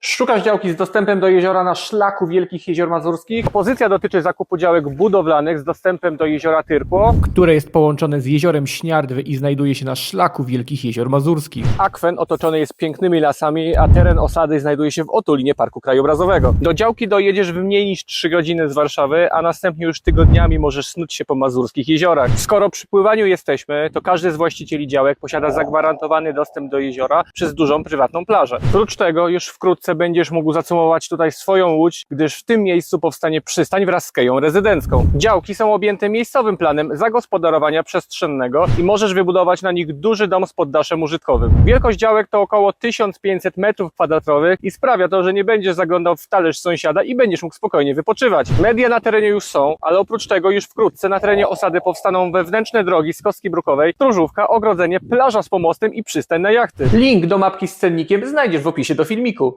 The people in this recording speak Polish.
Szukasz działki z dostępem do jeziora na szlaku Wielkich Jezior Mazurskich? Pozycja dotyczy zakupu działek budowlanych z dostępem do jeziora Tyrkło, które jest połączone z jeziorem Śniardwy i znajduje się na szlaku Wielkich Jezior Mazurskich. Akwen otoczony jest pięknymi lasami, a teren osady znajduje się w otulinie Parku Krajobrazowego. Do działki dojedziesz w mniej niż 3 godziny z Warszawy, a następnie już tygodniami możesz snuć się po mazurskich jeziorach. Skoro przy pływaniu jesteśmy, to każdy z właścicieli działek posiada zagwarantowany dostęp do jeziora przez dużą prywatną plażę. Oprócz tego już będziesz mógł zacumować tutaj swoją łódź, gdyż w tym miejscu powstanie przystań wraz z keją rezydencką. Działki są objęte miejscowym planem zagospodarowania przestrzennego i możesz wybudować na nich duży dom z poddaszem użytkowym. Wielkość działek to około 1500 m2 i sprawia to, że nie będziesz zaglądał w talerz sąsiada i będziesz mógł spokojnie wypoczywać. Media na terenie już są, ale oprócz tego już wkrótce na terenie osady powstaną wewnętrzne drogi z Kostki Brukowej, Stróżówka, ogrodzenie, plaża z pomostem i przystań na jachty. Link do mapki z cennikiem znajdziesz w opisie do filmiku.